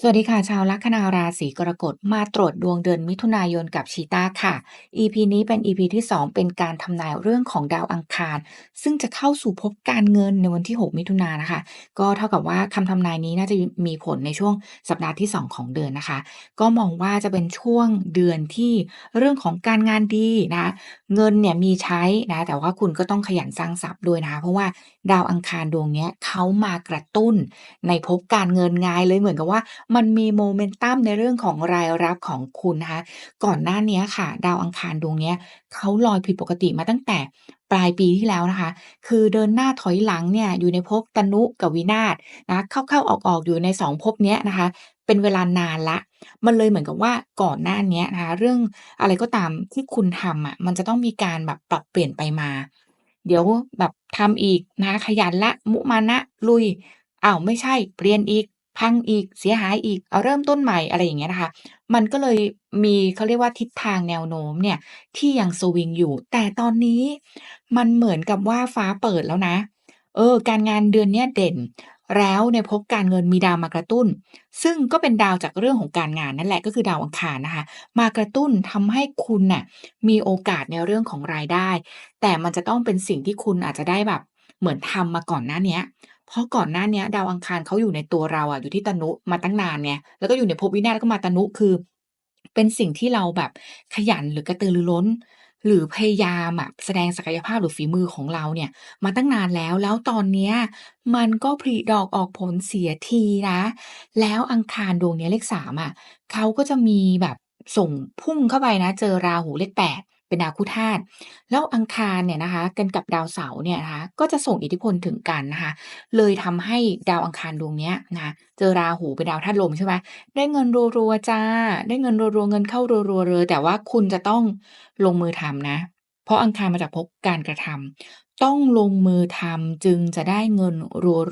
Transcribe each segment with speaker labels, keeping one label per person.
Speaker 1: สวัสดีค่ะ ชาวลัคนาราศีกรกฎมาตรวจดวงเดือนมิถุนายนกับชีตาค่ะ EP นี้เป็น EP ที่ 2 เป็นการทำนายเรื่องของดาวอังคาร ซึ่งจะเข้าสู่ภพการเงินในวันที่ 6 มิถุนายนนะคะ ก็เท่ากับว่าคำทำนายนี้น่าจะมีผลในช่วงสัปดาห์ที่ 2 ของเดือนนะคะ ก็มองว่าจะเป็นช่วงเดือนที่เรื่องของการงานดีนะเงินเนี่ยมีใช้นะแต่ว่าคุณก็ต้องขยันสร้างทรัพย์ด้วยนะคะ เพราะว่าดาวอังคารดวงนี้เขามากระตุ้นในภพการเงินไงเลยเหมือนกับว่ามันมีโมเมนตัมในเรื่องของรายรับของคุณนะคะ ก่อนหน้านี้ค่ะ ดาวอังคารดวงเนี้ยเขาลอยผิดปกติมาตั้งแต่ปลายปีที่แล้วนะคะ คือเดินหน้าถอยหลังเนี่ยอยู่ในภพตนุกับวินาศนะเข้าๆออกๆอยู่ใน2ภพเนี้ยนะคะ เป็นเวลานานล้วมันเลยเหมือนกับว่าก่อนหน้านี้นะคะ เรื่องอะไรก็ตามที่คุณทำอะมันจะต้องมีการแบบปรับเปลี่ยนไปมา เดี๋ยวแบบทำอีกนะขยันล้วมุมานะลุยอ้าวไม่ใช่เปลี่ยนอีก พังอีกเสียหายอีก เอาเริ่มต้นใหม่อะไรอย่างเงี้ยนะคะ มันก็เลยมีเขาเรียกว่าทิศทางแนวโน้มเนี่ยที่ยังสวิงอยู่ แต่ตอนนี้มันเหมือนกับว่าฟ้าเปิดแล้วนะ เออ การงานเดือนเนี้ยเด่น แล้วในภพการเงินมีดาวมากระตุ้น ซึ่งก็เป็นดาวจากเรื่องของการงานนั่นแหละก็คือดาวอังคารนะคะ มากระตุ้นทำให้คุณน่ะมีโอกาสในเรื่องของรายได้ แต่มันจะต้องเป็นสิ่งที่คุณอาจจะได้แบบเหมือนทำมาก่อนหน้าเนี้ย เพราะก่อนหน้านี้ดาวอังคารเขาอยู่ในตัวเราอะอยู่ที่ตนุมาตั้งนานไงแล้วก็อยู่ในภพวินาศแล้วก็มาตนุคือ เป็นสิ่งที่เราแบบขยันหรือกระตือรือร้น หรือพยายามอะแสดงศักยภาพหรือฝีมือของเราเนี่ย มาตั้งนานแล้วแล้วตอนเนี้ยมันก็ผลิดอกออกผลเสียทีนะ แล้วอังคารดวงนี้เลข3อะเขาก็จะมีแบบส่งพุ่งเข้าไปนะ เจอราหูเลข8 เป็นดาวคู่ธาตุแล้วอังคารเนี่ยนะคะกันกับดาวเสาร์เนี่ยนะคะก็จะส่งอิทธิพลถึงกันนะคะเลยทำให้ดาวอังคารดวงเนี้ยนะเจอราหูเป็นดาวธาตุลมใช่ไหมได้เงินรัวๆจ้ะได้เงินรัวๆเงินเข้ารัวๆเลยแต่ว่าคุณจะต้องลงมือทำนะ เพราะอังคารมาจากภพการกระทำต้องลงมือทำจึงจะได้เงิน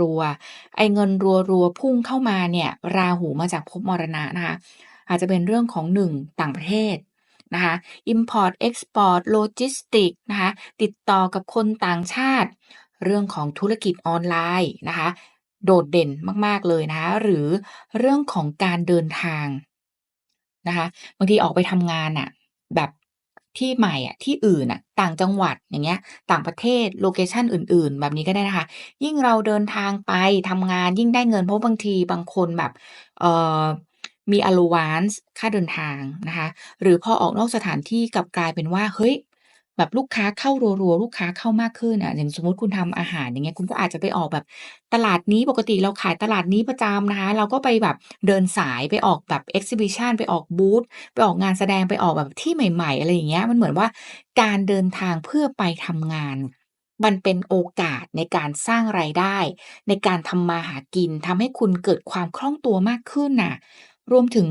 Speaker 1: รัวๆ ไอ้เงินรัวๆ พุ่งเข้ามาเนี่ย ราหูมาจากภพมรณะนะคะ อาจจะเป็นเรื่องของ1ต่างประเทศ นะคะ Import-Export Logistics นะคะ ติดต่อกับคนต่างชาติ เรื่องของธุรกิจออนไลน์นะคะ โดดเด่นมาก ๆ เลยนะคะ หรือเรื่องของการเดินทางนะคะ บางทีออกไปทำงานน่ะแบบที่ใหม่อะที่อื่นน่ะต่างจังหวัดอย่างเงี้ย ต่างประเทศโลเคชันอื่น ๆ แบบนี้ก็ได้นะคะ ยิ่งเราเดินทางไปทำงานยิ่งได้เงินเพราะบางทีบางคนแบบ เอ่อ มี Allowance ค่าเดินทางนะคะ หรือพอออกนอกสถานที่กลับกลายเป็นว่า เฮ้ย แบบลูกค้าเข้ารัวๆ ลูกค้าเข้ามากขึ้นอะ อย่างสมมติคุณทำอาหารอย่างเงี้ย คุณก็อาจจะไปออกแบบตลาดนี้ปกติเราขายตลาดนี้ประจำนะคะ เราก็ไปแบบเดินสายไปออกแบบ Exhibition ไปออกบูธ ไปออกงานแสดงไปออกแบบที่ใหม่ ๆ อะไรอย่างเงี้ย มันเหมือนว่าการเดินทางเพื่อไปทำงานมันเป็นโอกาสในการสร้างรายได้ ในการทำมาหากินทำให้คุณเกิดความคล่องตัวมากขึ้นน่ะ รวมถึง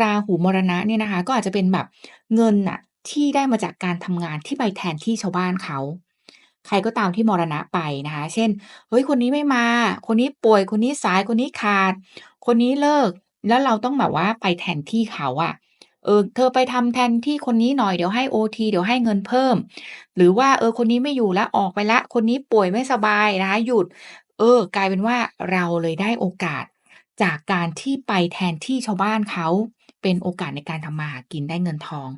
Speaker 1: ราหูมรณะเนี่ยนะคะ ก็อาจจะเป็นแบบเงินน่ะที่ได้มาจากการทำงานที่ไปแทนที่ชาวบ้านเขา ใครก็ตามที่มรณะไปนะคะ เช่น เฮ้ย คนนี้ไม่มา คนนี้ป่วย คนนี้สาย คนนี้ขาด คนนี้เลิก แล้วเราต้องแบบว่าไปแทนที่เขาอะเออ เธอไปทำแทนที่คนนี้หน่อย เดี๋ยวให้โอทีเดี๋ยวให้เงินเพิ่ม หรือว่าเออ คนนี้ไม่อยู่แล้วออกไปล้วคนนี้ป่วยไม่สบายนะคะ หยุด เออ กลายเป็นว่าเราเลยได้โอกาส จากการที่ไปแทนที่ชาวบ้านเขาเป็นโอกาสในการทำมาหากินได้เงินทอง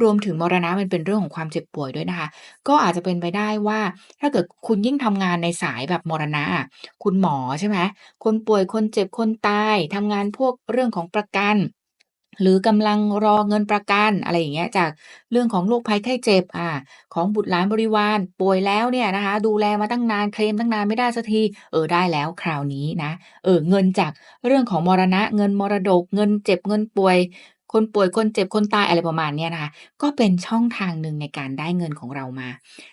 Speaker 1: รวมถึงมรณะมันเป็นเรื่องของความเจ็บป่วยด้วยนะคะ ก็อาจจะเป็นไปได้ว่า ถ้าเกิดคุณยิ่งทำงานในสายแบบมรณะ คุณหมอใช่ไหมคนป่วยคนเจ็บคนตายทำงานพวกเรื่องของประกัน หรือกำลังรอเงินประกันอะไรอย่างเงี้ยจากเรื่องของโรคภัยไข้เจ็บอ่าของบุตรหลานบริวารป่วยแล้วเนี่ยนะคะ ดูแลมาตั้งนานเคลมตั้งนานไม่ได้สักทีเออได้แล้วคราวนี้นะเออเงินจากเรื่องของมรณะเงินมรดก เงินเจ็บเงินป่วย คนป่วย คนเจ็บ คนตาย อะไรประมาณเนี้ยนะคะ ก็เป็นช่องทางหนึ่งในการได้เงินของเรามา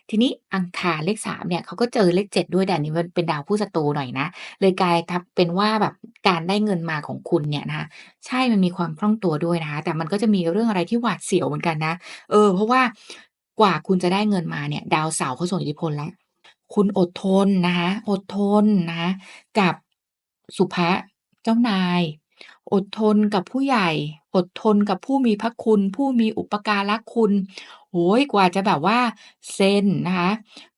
Speaker 1: ทีนี้อังคารเลข 3 เนี่ยเขาก็เจอเลข 7 ด้วยแต่อันนี้มันเป็นดาวคู่ศัตรูหน่อยนะ เลยกลายทับเป็นว่าแบบการได้เงินมาของคุณเนี่ยนะคะ ใช่ มันมีความคล่องตัวด้วยนะคะ แต่มันก็จะมีเรื่องอะไรที่หวาดเสียวเหมือนกันนะ เออ เพราะว่ากว่าคุณจะได้เงินมาเนี่ย ดาวเสาร์เขาส่งอิทธิพลแล้ว คุณอดทนนะคะ อดทนนะคะกับสุภะเจ้านาย อดทนกับผู้ใหญ่ อดทนกับผู้มีพระคุณ ผู้มีอุปการะคุณโอ้ยกว่าจะแบบว่าเซ็นนะคะ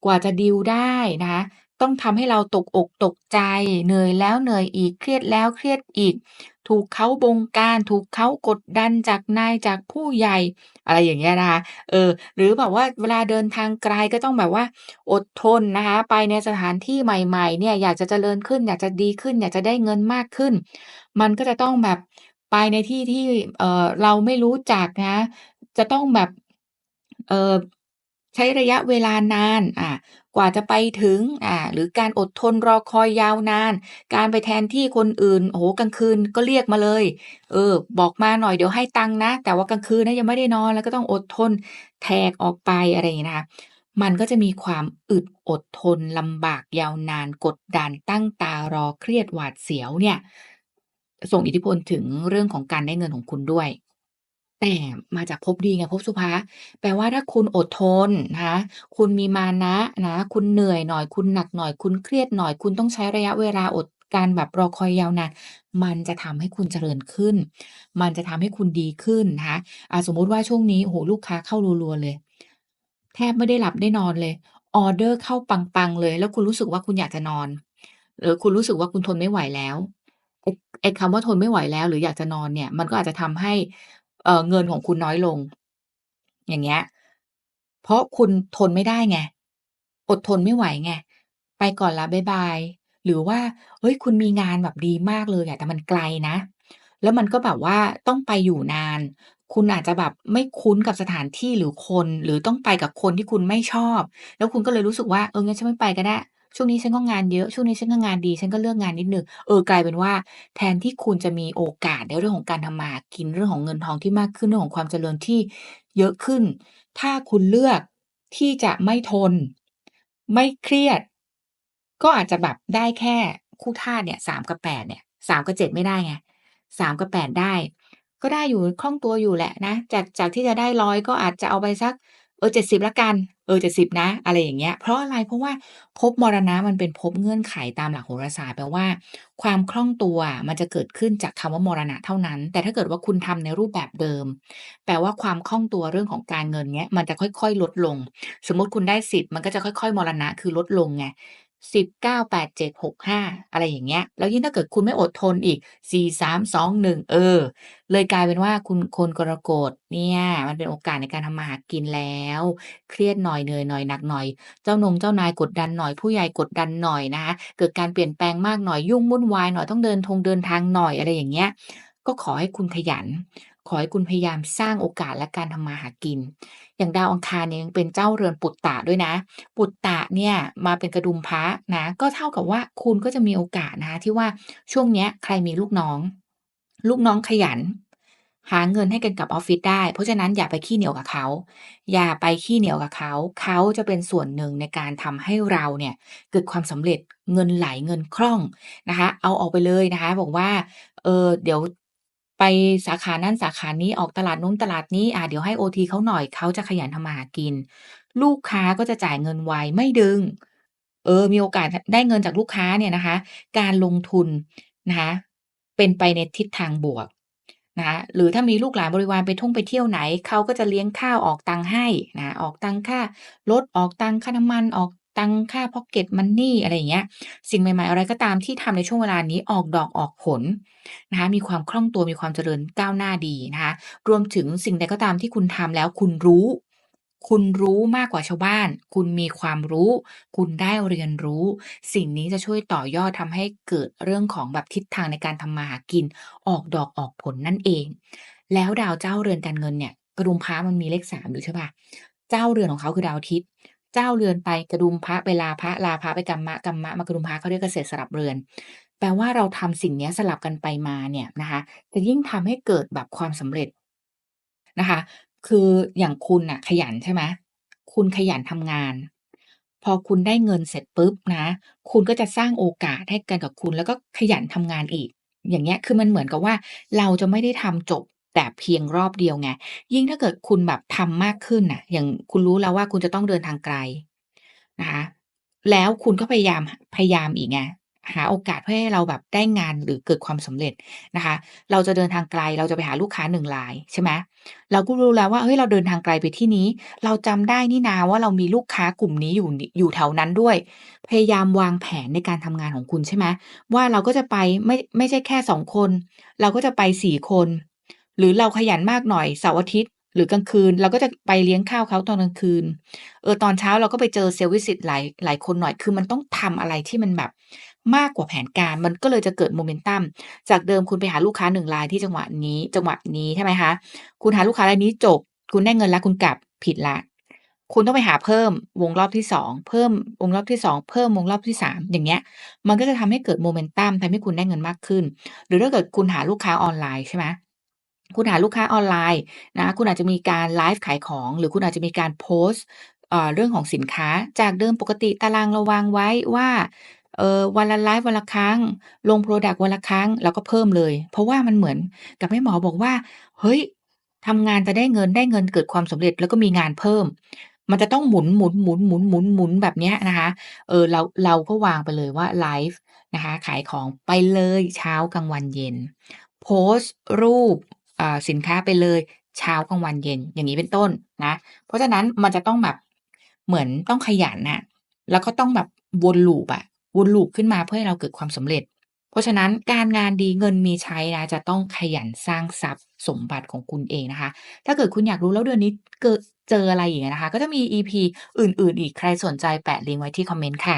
Speaker 1: กว่าจะดีลได้นะคะ ต้องทำให้เราตกอกตกใจ เหนื่อยแล้วเหนื่อยอีก เครียดแล้วเครียดอีก ถูกเขาบงการ ถูกเขากดดันจากนายจากผู้ใหญ่ อะไรอย่างเงี้ยนะคะ เออ หรือแบบว่าเวลาเดินทางไกลก็ต้องแบบว่า อดทนนะคะ ไปในสถานที่ใหม่ๆ เนี่ย อยากจะเจริญขึ้น อยากจะดีขึ้น อยากจะได้เงินมากขึ้น มันก็จะต้องแบบไปในที่ที่ เออเราไม่รู้จักนะ จะต้องแบบ เออ ใช้ระยะเวลานานอ่ากว่าจะไปถึงอ่าหรือการอดทนรอคอยยาวนาน การไปแทนที่คนอื่นโอ้โฮกลางคืนก็เรียกมาเลย เออ บอกมาหน่อยเดี๋ยวให้ตังค์นะ แต่ว่ากลางคืนนะยังไม่ได้นอนแล้วก็ต้องอดทนแทกออกไปอะไรอย่างงี้นะคะมันก็จะมีความอึดอดทนลำบากยาวนานกดดันตั้งตารอเครียดหวาดเสียวเนี่ย ส่งอิทธิพลถึงเรื่องของการได้เงินของคุณด้วย แต่มาจากภพดีไงภพสุภะแปลว่าถ้าคุณอดทนนะคุณมีมานะนะ คุณเหนื่อยหน่อย คุณหนักหน่อย คุณเครียดหน่อย คุณต้องใช้ระยะเวลาอดการแบบรอคอยยาวนานมันจะทำให้คุณเจริญขึ้น มันจะทำให้คุณดีขึ้นนะคะสมมุติว่าช่วงนี้โอ้โฮลูกค้าเข้ารัวๆเลย แทบไม่ได้หลับได้นอนเลย ออเดอร์เข้าปังๆเลย แล้วคุณรู้สึกว่าคุณอยากจะนอน หรือคุณรู้สึกว่าคุณทนไม่ไหวแล้วไอ้ไอ้คำว่าทนไม่ไหวแล้ว หรืออยากจะนอนเนี่ย มันก็อาจจะทำให้ เเงินของคุณน้อยลง อย่างเงี้ย เพราะคุณทนไม่ได้ไง อดทนไม่ไหวไง ไปก่อนล้วบ๊ายบาย หรือว่า เฮ้ย คุณมีงานแบบดีมากเลยอะแต่มันไกลนะ แล้วมันก็แบบว่าต้องไปอยู่นาน คุณอาจจะแบบไม่คุ้นกับสถานที่หรือคน หรือต้องไปกับคนที่คุณไม่ชอบ แล้วคุณก็เลยรู้สึกว่า เออ งั้นฉันไม่ไปก็ได้ ช่วงนี้ฉันก็งานเยอะช่วงนี้ฉันก็งานดี ฉันก็เลือกงานนิดหนึ่งเออกลายเป็นว่า แทนที่คุณจะมีโอกาสในเรื่องของการทำมาหากินเรื่องของเงินทองที่มากขึ้นเรื่องของความเจริญที่เยอะขึ้น ถ้าคุณเลือกที่จะไม่ทน ไม่เครียด ก็อาจจะแบบได้แค่คู่ธาเนี่ย3กับ8เนี่ย3กับ7ไม่ได้ไง3กับ8ได้ ก็ได้อยู่คล่องตัวอยู่แหละนะ จากจากที่จะได้100ก็อาจจะเอาไปสัก เออเจ็ดสิบละกัน เออเจ็ดสิบนะ อะไรอย่างเงี้ย เพราะอะไร เพราะว่าภพมรณะมันเป็นภพเงื่อนไขตามหลักโหราศาสตร์แปลว่า ความคล่องตัวมันจะเกิดขึ้นจากคำว่ามรณะเท่านั้น แต่ถ้าเกิดว่าคุณทำในรูปแบบเดิม แปลว่าความคล่องตัวเรื่องของการเงินเงี้ย มันจะค่อย ๆ ลดลง สมมติคุณได้สิบมันก็จะค่อย ๆ มรณะคือลดลงไง 198765 อะไรอย่างเงี้ย แล้วยิ่งถ้าเกิดคุณไม่อดทนอีก 4 3 2 1 เออ เลยกลายเป็นว่าคุณคนกรกฎเนี่ย มันเป็นโอกาสในการทำมาหากินแล้ว เครียดหน่อยเหนื่อยหน่อยหนักหน่อย เจ้านงเจ้านายกดดันหน่อยผู้ใหญ่กดดันหน่อยนะคะ เกิดการเปลี่ยนแปลงมากหน่อยยุ่งวุ่นวายหน่อยต้องเดินทงเดินทางหน่อยอะไรอย่างเงี้ย ก็ขอให้คุณขยัน ขอให้คุณพยายามสร้างโอกาสและการทำมาหากิน อย่างดาวอังคารเนี่ยยังเป็นเจ้าเรือนปุตตะด้วยนะ ปุตตะเนี่ยมาเป็นกระดุมพระนะ ก็เท่ากับว่าคุณก็จะมีโอกาสนะคะที่ว่าช่วงเนี้ยใครมีลูกน้อง ลูกน้องขยัน หาเงินให้กันกับออฟฟิศได้ เพราะฉะนั้นอย่าไปขี้เหนียวกับเขา อย่าไปขี้เหนียวกับเขา เขาจะเป็นส่วนหนึ่งในการทำให้เราเนี่ยเกิดความสำเร็จเงินไหลเงินคล่องนะคะ เอาออกไปเลยนะคะ บอกว่าเออเดี๋ยว ไปสาขานั้นสาขานี้ ออกตลาดนู้นตลาดนี้ อ่า เดี๋ยวให้โอทีเขาหน่อย เขาจะขยันทำมาหากิน ลูกค้าก็จะจ่ายเงินไว ไม่ดึง เออ มีโอกาสได้เงินจากลูกค้าเนี่ยนะคะ การลงทุนนะคะ เป็นไปในทิศทางบวกนะคะหรือถ้ามีลูกหลานบริวารไปท่องไปเที่ยวไหน เขาก็จะเลี้ยงข้าวออกตังค์ให้นะ ออกตังค่ารถออกตังค่าน้ำมันออก ตังค่าพ็อกเก็ตมันนี่อะไรอย่างเงี้ย สิ่งใหม่ๆ อะไรก็ตามที่ทำในช่วงเวลานี้ออกดอกออกผลนะคะมีความคล่องตัวมีความเจริญก้าวหน้าดีนะคะรวมถึงสิ่งใดก็ตามที่คุณทำแล้วคุณรู้ คุณรู้มากกว่าชาวบ้าน คุณมีความรู้ คุณได้เรียนรู้ สิ่งนี้จะช่วยต่อยอดทำให้เกิดเรื่องของแบบทิศทางในการทำมาหากิน ออกดอกออกผลนั่นเอง แล้วดาวเจ้าเรือนการเงินเนี่ยกระดุมพระมันมีเลข3อยู่ใช่ปล่าเจ้าเรือนของเขาคือดาวอาทิตย์ เจ้าเรือนไปกระดุมพระไปลาพระลาพระไปกัมมะกัมมะมากระดุมพระเขาเรียกเกษตรสลับเรือน แปลว่าเราทำสิ่งนี้สลับกันไปมาเนี่ยนะคะจะยิ่งทำให้เกิดแบบความสำเร็จนะคะ คืออย่างคุณน่ะ ขยันใช่ไหมคุณขยันทำงาน พอคุณได้เงินเสร็จปุ๊บนะ คุณก็จะสร้างโอกาสให้กันกับคุณ แล้วก็ขยันทำงานอีก อย่างเงี้ยคือมันเหมือนกับว่า เราจะไม่ได้ทำจบ แต่เพียงรอบเดียวไง ยิ่งถ้าเกิดคุณแบบทำมากขึ้นน่ะ อย่างคุณรู้แล้วว่าคุณจะต้องเดินทางไกลนะคะ แล้วคุณก็พยายาม พยายามอีกไง หาโอกาสเพื่อให้เราแบบได้งานหรือเกิดความสำเร็จนะคะ เราจะเดินทางไกล เราจะไปหาลูกค้า1รายใช่ไหมเราก็รู้แล้วว่า เฮ้ย เราเดินทางไกลไปที่นี้ เราจำได้นี่นาว่าเรามีลูกค้ากลุ่มนี้อยู่นอยู่แถวนั้นด้วย พยายามวางแผนในการทำงานของคุณใช่ไหมว่าเราก็จะไปไม่ไม่ใช่แค่2คน เราก็จะไป4คน หรือเราขยันมากหน่อยเสาร์อาทิตย์ หรือกลางคืน เราก็จะไปเลี้ยงข้าวเขาตอนกลางคืน เออตอนเช้าเราก็ไปเจอเซลส์วิสิตหลายหลายคนหน่อยคือมันต้องทำอะไรที่มันแบบมากกว่าแผนการมันก็เลยจะเกิด Momentum จากเดิมคุณไปหาลูกค้า1รายที่จังหวัดนี้ จังหวัดนี้ใช่ไหมคะ คุณหาลูกค้ารายนี้จบ คุณได้เงินแล้วคุณกลับผิดล้วคุณต้องไปหาเพิ่มวงรอบที่2เพิ่มวงรอบที่2เพิ่มวงรอบที่3อย่างเงี้ย มันก็จะทำให้เกิด Momentum ทำให้คุณได้เงินมากขึ้น หรือถ้าเกิดคุณหาลูกค้าออนไลน์ใช่ไหม คุณหาลูกค้าออนไลน์นะคุณอาจจะมีการไลฟ์ขายของ หรือคุณอาจจะมีการโพสต์เรื่องของสินค้า จากเดิมปกติตารางเราวางไว้ว่าเออวันละไลฟ์วันละครั้ง ลงพรดักต์วันละครั้งเราก็เพิ่มเลย เพราะว่ามันเหมือนกับแม่หมอบอกว่า เฮ้ยทำงานจะได้เงินได้เงินเกิดความสำเร็จแล้วก็มีงานเพิ่ม มันจะต้องหมุนๆๆๆๆแบบนี้นะคะเออเราเราก็วางไปเลยว่าไลฟ์นะคะขายของไปเลยเช้ากลางวันเย็น โพสต์ รูป สินค้าไปเลยเช้ากลางวันเย็นอย่างงี้เป็นต้นนะ เพราะฉะนั้นมันจะต้องแบบเหมือนต้องขยันน่ะแล้วก็ต้องแบบวน loop อะวน loop ขึ้นมาเพื่อให้เราเกิดความสำเร็จ เพราะฉะนั้นการงานดีเงินมีใช้นะจะต้องขยันสร้างทรัพย์สมบัติของคุณเองนะคะ ถ้าเกิดคุณอยากรู้แล้วเดือนนี้เกิดเจออะไรอีกอะนะคะ ก็จะมี EP อื่น ๆ อีกใครสนใจแปะลิงก์ไว้ที่คอมเมนต์ค่ะ